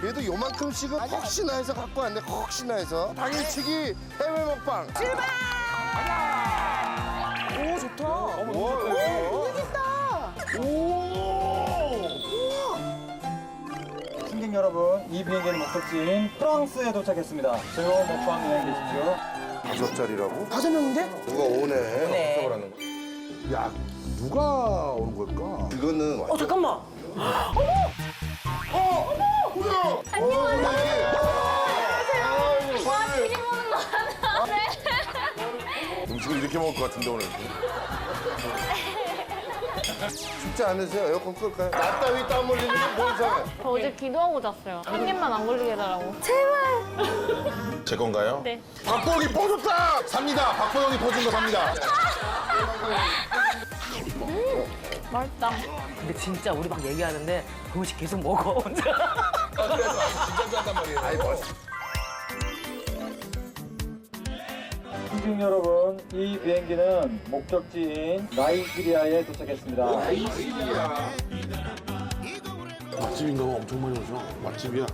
그래도 요만큼씩은 혹시나 해서 갖고 왔네 혹시나 해서 당일치기 해외 먹방 오 좋다. 승객 여러분, 이 비행기는 목적지인 프랑스에 도착했습니다. 즐거운 먹방 여행 되십시오. 다섯 자리라고? 다섯 명인데? 누가 오네 네. 야 누가 오는 걸까? 이거는 어 잠깐만. 음 식을 이렇게 먹을 것 같은데 오늘 춥지 않으세요? 에어컨 끌까요? 나 따위 땀 흘리는 게뭔 상관 저 어제 기도하고 잤어요. 한 개만 안 걸리게 해달라고. 제 건가요? 네. 박보기 퍼줬다! 삽니다. 박보영이 퍼준 거 삽니다. 맛있다. 근데 진짜 우리 막 얘기하는데 그 음식 계속 먹어 혼자. 승객 여러분, 이 비행기는 목적지인 나이지리아에 도착했습니다. 맛집인가 봐. 엄청 많이 오죠. 맛집이야.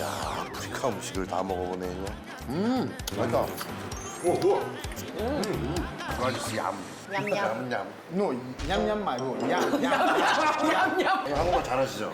야 아프리카 음식을 다 먹어보네 음 맛있다. 오 뭐야 음 맛있어 얌. 얌얌. 얌얌. 노 얌얌 말고 얌얌. 얌얌 한국말 잘하시죠?